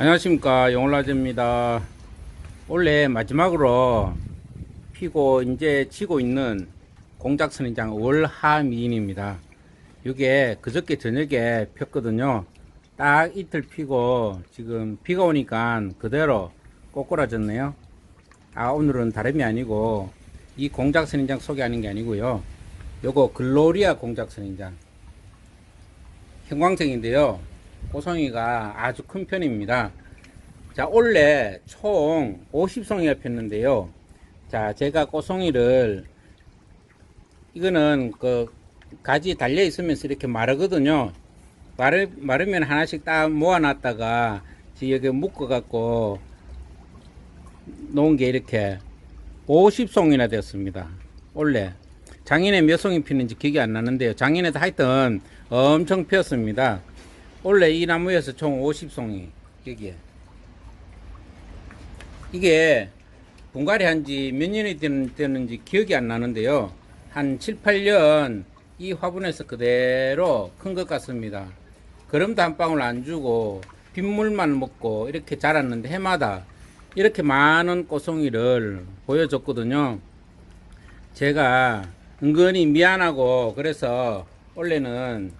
안녕하십니까. 용올라제입니다. 원래 마지막으로 피고 이제 치고 있는 공작 선인장 월하미인입니다. 이게 그저께 저녁에 폈거든요. 딱 이틀 피고 지금 비가 오니까 그대로 꼬꾸라졌네요. 아 오늘은 다름이 아니고 이 공작 선인장 소개하는 게 아니고요. 요거 글로리아 공작 선인장. 형광색인데요 고송이가 아주 큰 편입니다. 자, 원래 총 50송이가 폈는데요. 자, 제가 꼬송이를, 이거는 그, 가지 달려 있으면서 이렇게 마르거든요. 마르, 마르면 하나씩 딱 모아놨다가, 여기 묶어갖고, 놓은 게 이렇게 50송이나 되었습니다. 원래. 작년에 몇 송이 피는지 기억이 안 나는데요. 작년에도 하여튼 엄청 피었습니다. 원래 이 나무에서 총 50송이 여기에 이게 분갈이 한 지 몇 년이 된- 됐는지 기억이 안 나는데요. 한 7, 8년 이 화분에서 그대로 큰 것 같습니다. 그럼도 한 방울 안 주고 빗물만 먹고 이렇게 자랐는데 해마다 이렇게 많은 꽃송이를 보여줬거든요. 제가 은근히 미안하고 그래서 원래는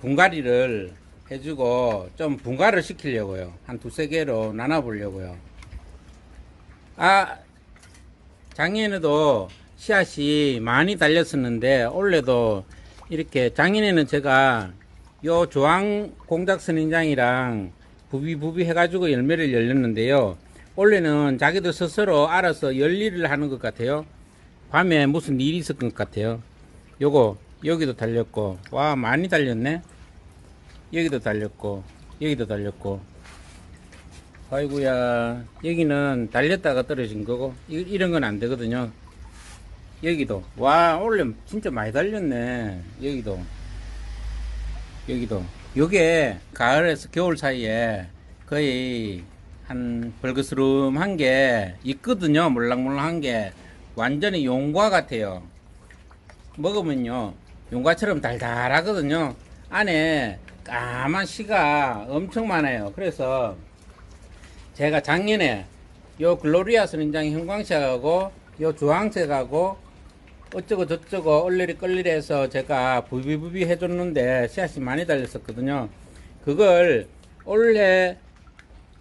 분갈이를 해주고 좀 분갈을 시키려고요. 한 두세 개로 나눠보려고요. 아, 작년에도 씨앗이 많이 달렸었는데 올해도 이렇게 작년에는 제가 요 조항 공작 선인장이랑 부비부비 해가지고 열매를 열렸는데요. 올해는 자기도 스스로 알아서 열일을 하는 것 같아요. 밤에 무슨 일이 있을 것 같아요. 요거 여기도 달렸고 와 많이 달렸네. 여기도 달렸고 여기도 달렸고. 아이고야 여기는 달렸다가 떨어진 거고 이- 이런 건 안 되거든요. 여기도. 와 원래 진짜 많이 달렸네. 여기도. 여기도. 요게 가을에서 겨울 사이에 거의 한 벌거스름한 게 있거든요 물랑물랑한 게. 완전히 용과 같아요. 먹으면요 용과처럼 달달하거든요. 안에 까만 씨가 엄청 많아요. 그래서 제가 작년에 요 글로리아 선인장 형광색하고 요 주황색하고 어쩌고 저쩌고 얼리리 끌리리 해서 제가 부비부비 해줬는데 씨앗이 많이 달렸었거든요. 그걸 올해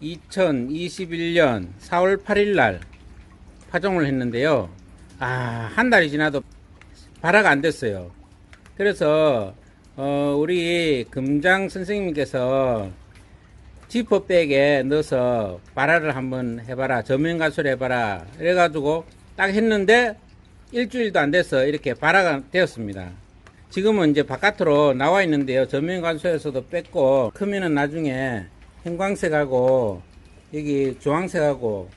2021년 4월 8일 날 파종을 했는데요. 아 한 달이 지나도 발화가 안 됐어요. 그래서 어, 우리 금장 선생님께서 지퍼백에 넣어서 발화를 한번 해봐라 저면 가수를 해봐라 이래가지고 딱 했는데 일주일도 안 돼서 이렇게 발화가 되었습니다. 지금은 이제 바깥으로 나와 있는데요. 저면 관수에서도 뺐고 크면은 나중에 형광색하고 여기 주황색하고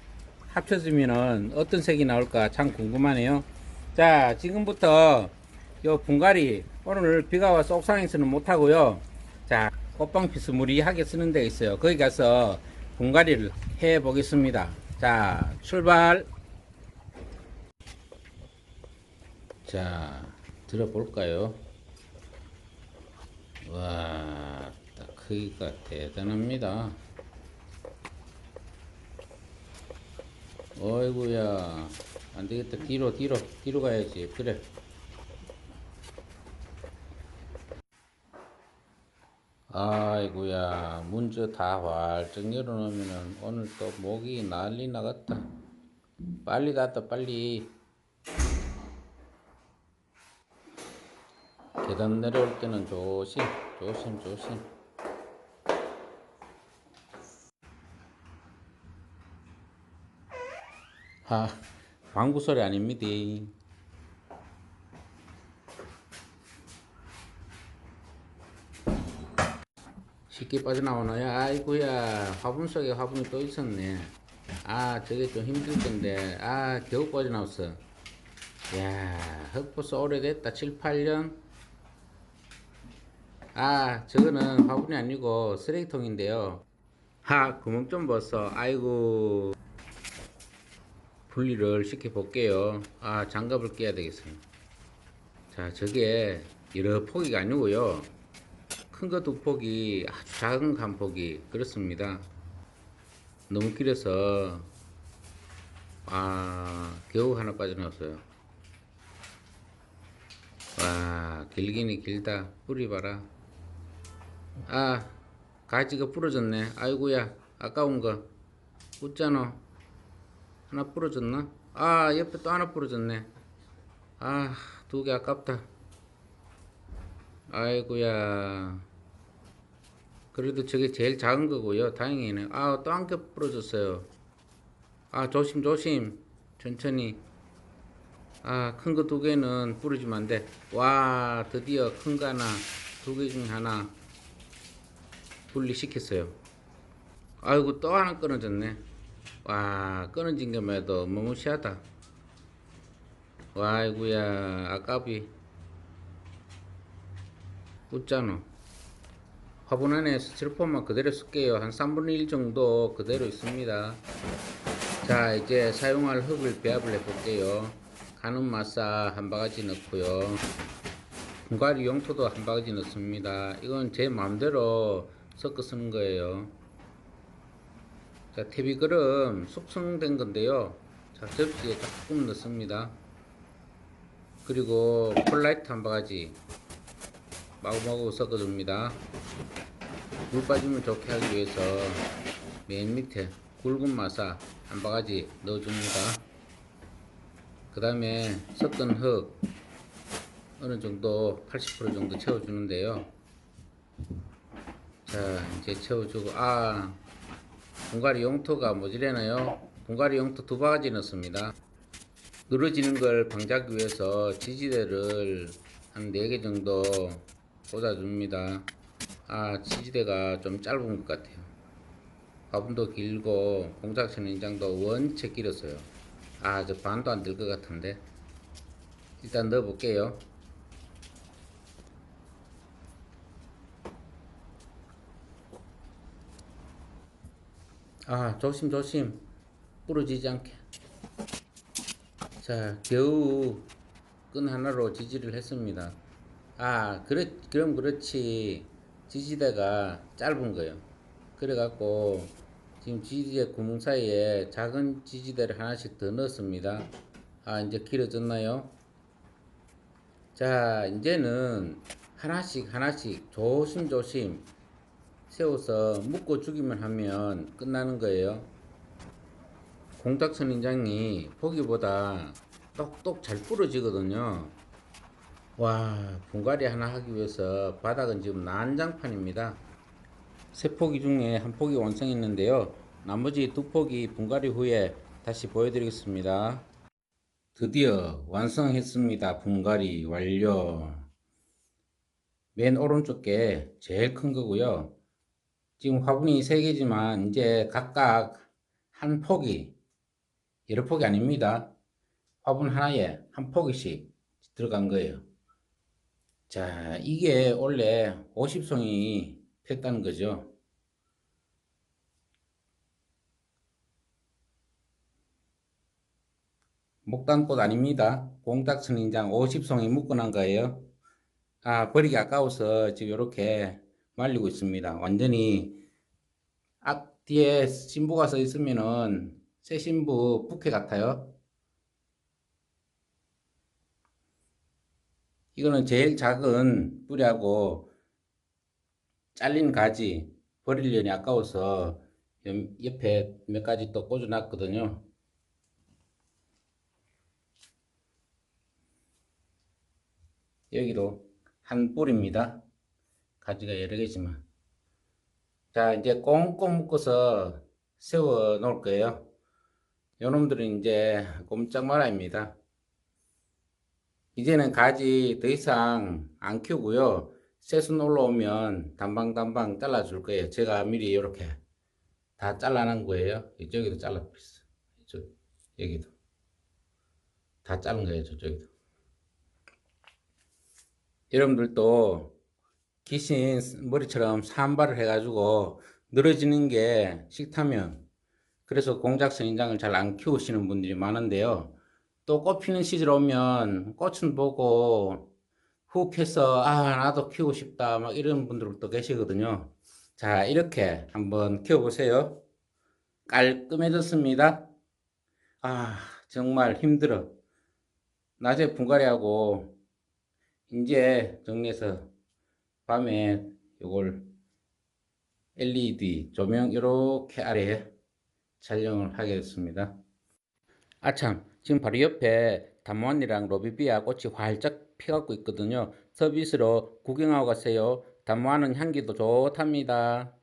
합쳐지면은 어떤 색이 나올까 참 궁금하네요. 자 지금부터 요 분갈이 오늘 비가 와서 옥상에서는 못하고요. 자 꽃방 비스무리하게 쓰는 데 있어요. 거기 가서 분갈이를 해 보겠습니다. 자 출발. 자 들어볼까요? 와딱 크기가 대단합니다. 어이구야. 안되겠다. 뒤로 뒤로 뒤로 가야지. 그래 아이고야 문저 다 활짝 열어놓으면은 오늘 또 모기 난리 나갔다. 빨리 갔다 빨리. 계단 내려올 때는 조심 조심 조심. 아 방구 소리 아닙니다 쉽게 빠져나오나요? 아이고야 화분 속에 화분이 또 있었네. 아 저게 좀 힘들 건데. 아 겨우 빠져나왔어. 야 흑보스 오래됐다. 7, 8년? 아 저거는 화분이 아니고 쓰레기통인데요. 하 구멍 좀 벗어. 아이고. 분리를 시켜 볼게요. 아 장갑을 끼야 되겠어요 자 저게 여러 포기가 아니고요 큰 거 두 폭이 아주 작은 거한 폭이 그렇습니다. 너무 길어서 아 겨우 하나 빠져나왔어요. 와 길기니 길다. 뿌리 봐라. 아 가지가 부러졌네. 아이고야 아까운 거. 웃잖아. 하나 부러졌나? 아 옆에 또 하나 부러졌네. 아 두 개 아깝다. 아이고야 그래도 저게 제일 작은 거고요. 다행이네 아또 한 개 부러졌어요. 아 조심 조심. 천천히. 아 큰 거 두 개는 부러지면 안 돼 와 드디어 큰 거 하나 두 개 중에 하나 분리시켰어요. 아이고 또 하나 끊어졌네. 와 끊어진 게만 해도 무무시하다. 와 아이고야 아깝이. 웃잖아 화분 안에 스티로폼만 그대로 쓸게요. 한 3분의 1 정도 그대로 있습니다. 자 이제 사용할 흙을 배합을 해 볼게요. 가는 마사 한 바가지 넣고요. 분갈이 용토도 한 바가지 넣습니다. 이건 제 마음대로 섞어 쓰는 거예요. 자 태비그름 숙성된 건데요. 자 접시에 조금 넣습니다. 그리고 콜라이트 한 바가지 마구마구 섞어줍니다 물 빠짐을 좋게 하기 위해서 맨 밑에 굵은 마사 한 바가지 넣어줍니다. 그 다음에 섞은 흙 어느 정도 80% 정도 채워주는데요. 자 이제 채워주고 아 분갈이 용토가 모자라나요? 분갈이 용토 두 바가지 넣습니다. 늘어지는 걸 방지하기 위해서 지지대를 한 4개 정도 꽂아줍니다. 아 지지대가 좀 짧은 것 같아요. 화분도 길고 공작선 인장도 원체 길었어요. 아 저 반도 안 될 것 같은데. 일단 넣어 볼게요. 아 조심 조심. 부러지지 않게. 자 겨우 끈 하나로 지지를 했습니다. 아 그래 그럼 그렇지 지지대가 짧은 거예요. 그래갖고 지금 지지대 구멍 사이에 작은 지지대를 하나씩 더 넣었습니다. 아 이제 길어졌나요? 자 이제는 하나씩 하나씩 조심조심 세워서 묶어 주기만 하면 끝나는 거예요. 공작선 인장이 보기보다 똑똑 잘 부러지거든요. 와 분갈이 하나 하기 위해서 바닥은 지금 난장판입니다. 세 포기 중에 한 포기 완성했는데요. 나머지 두 포기 분갈이 후에 다시 보여드리겠습니다. 드디어 완성했습니다 분갈이 완료. 맨 오른쪽 게 제일 큰 거고요. 지금 화분이 세 개지만 이제 각각 한 포기 여러 포기 아닙니다. 화분 하나에 한 포기씩 들어간 거예요 자, 이게 원래 50송이 폈다는 거죠. 목단꽃 아닙니다. 공작선인장 50송이 묶어놓은 거예요. 아, 버리기 아까워서 지금 이렇게 말리고 있습니다. 완전히 앞 뒤에 신부가 서 있으면은 새 신부 부케 같아요. 이거는 제일 작은 뿌리하고 잘린 가지 버리려니 아까워서 옆에 몇 가지 또 꽂아 놨거든요. 여기도 한 뿌리입니다. 가지가 여러 개지만. 자, 이제 꽁꽁 묶어서 세워 놓을 거예요. 요놈들은 이제 꼼짝 말아입니다. 이제는 가지 더 이상 안 키우고요. 새순 올라오면 단방단방 잘라줄 거예요. 제가 미리 이렇게 다 잘라놓은 거예요. 이쪽에도 잘라버렸어. 이쪽, 여기도. 다 자른 거예요. 저쪽에도. 여러분들도 귀신 머리처럼 산발을 해가지고 늘어지는 게 싫다면 그래서 공작선 인장을 잘 안 키우시는 분들이 많은데요. 또 꽃 피는 시절 오면 꽃은 보고 훅 해서 아 나도 키우고 싶다 막 이런 분들도 계시거든요 자 이렇게 한번 키워보세요 깔끔해졌습니다. 아, 정말 힘들어. 낮에 분갈이하고 이제 정리해서 밤에 이걸 LED 조명 이렇게 아래 촬영을 하게 됐습니다. 아참, 지금 바로 옆에 담원이랑 로비비아 꽃이 활짝 피갖고 있거든요. 서비스로 구경하고 가세요. 담원은 향기도 좋답니다.